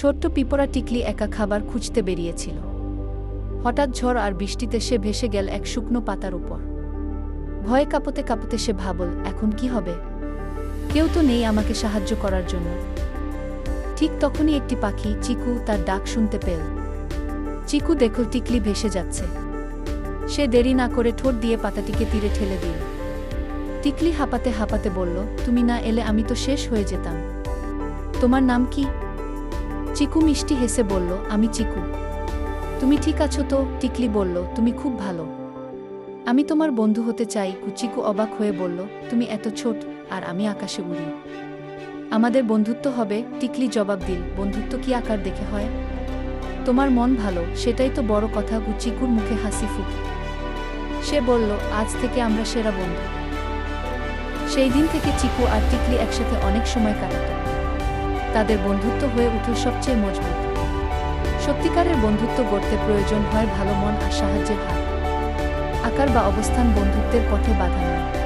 ছোট্ট পিপরা টিকলি একা খাবার খুঁজতে বেরিয়েছিল। হঠাৎ ঝড় আর বৃষ্টিতে সে ভেসে গেল এক শুকনো পাতার উপর। ভয়ে কাঁপতে কাঁপতে সে ভাবল, এখন কি হবে? কেউ তো নেই আমাকে সাহায্য করার জন্য। ঠিক তখনই একটি পাখি চিকু তার ডাক শুনতে পেল। চিকু দেখল টিকলি ভেসে যাচ্ছে। সে দেরি না করে ঠোঁট দিয়ে পাতাটিকে তীরে ঠেলে দিল। টিকলি হাঁপাতে হাঁপাতে বলল, তুমি না এলে আমি তো শেষ হয়ে যেতাম। তোমার নাম কি? চিকু মিষ্টি হেসে বলল, আমি চিকু। তুমি ঠিক আছো তো? টিকলি বলল, তুমি খুব ভালো। আমি তোমার বন্ধু হতে চাই। কুচিকু অবাক হয়ে বলল, তুমি এত ছোট, আর আমি আকাশে উড়ি। আমাদের বন্ধুত্ব হবে? টিকলি জবাব দিল, বন্ধুত্ব কি আকার দেখে হয়? তোমার মন ভালো, সেটাই তো বড় কথা। গুচিকুর মুখে হাসি ফুটে সে বলল, আজ থেকে আমরা সেরা বন্ধু। সেই দিন থেকে চিকু আর টিকলি একসাথে অনেক সময় কাটাত। তাদের বন্ধুত্ব হয়ে উঠল সবচেয়ে মজবুত। সত্যিকারের বন্ধুত্ব গড়তে প্রয়োজন হয় ভালো মন আর সাহায্যের হাত। আকার বা অবস্থান বন্ধুত্বের পথে বাধা নয়